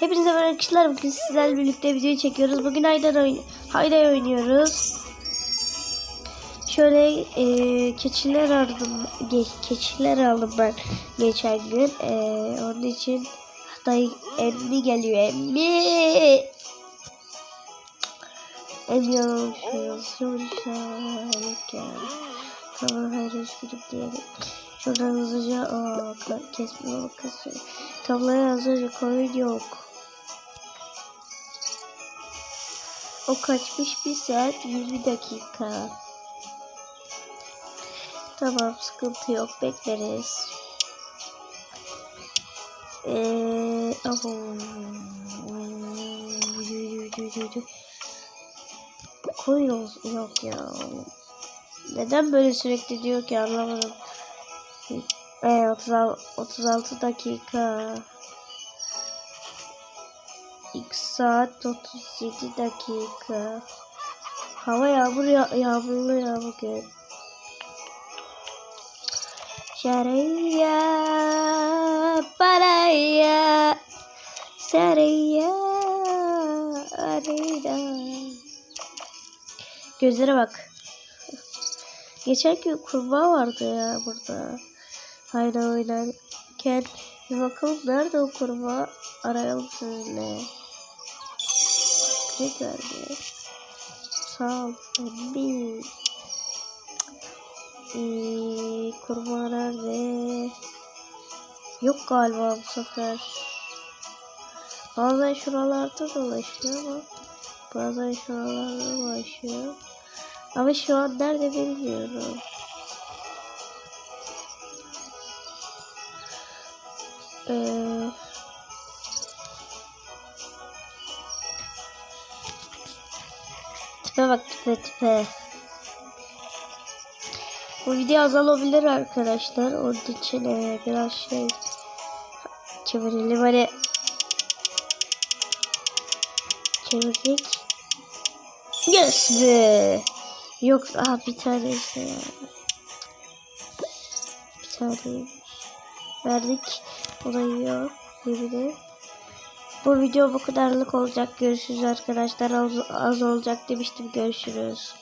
Hepinize merhaba arkadaşlar. Bugün sizlerle birlikte video çekiyoruz. Bugün Haydan oyn Hayday oynuyoruz. Şöyle e, keçiler aldım. Ge keçiler aldım ben geçen gün. E, onun için dayı emmi geliyor. Emmi. Emmi. Sonuçta. Tamam hayır üzgünüm diyelim. Şuradan hızlıca aa, kesme makası. Tabloya hızlıca koyun yok. O kaçmış bir saat 20 dakika. Tamam sıkıntı yok bekleriz. Eee. Koyun yok ya. Neden böyle sürekli diyor ki anlamadım. E, 36, 36 dakika. X saat 37 dakika. Hava yağmur ya yağmurlu ya bugün. Şaraya paraya Saraya arayla Gözlere bak. Geçen gün kurbağa vardı ya burada. Hayda oynarken. Bir bakalım nerede o kurbağa? Arayalım sizinle. Ne geldi? Sağ ol. Emmi. Ee, kurbağa nerede? Yok galiba bu sefer. Bazen şuralarda dolaşıyor ama bazen şuralarda dolaşıyor. Ama şu an nerede bilmiyorum. Ee, tipe bak tipe tipe. Bu video azalabilir arkadaşlar. Onun için e, biraz şey çevirelim hani çevirdik. Yes be. Yok aha bir tane işte ya. Bir tane verdik. O da yiyor. Bu video bu kadarlık olacak. Görüşürüz arkadaşlar. Az, az olacak demiştim. Görüşürüz.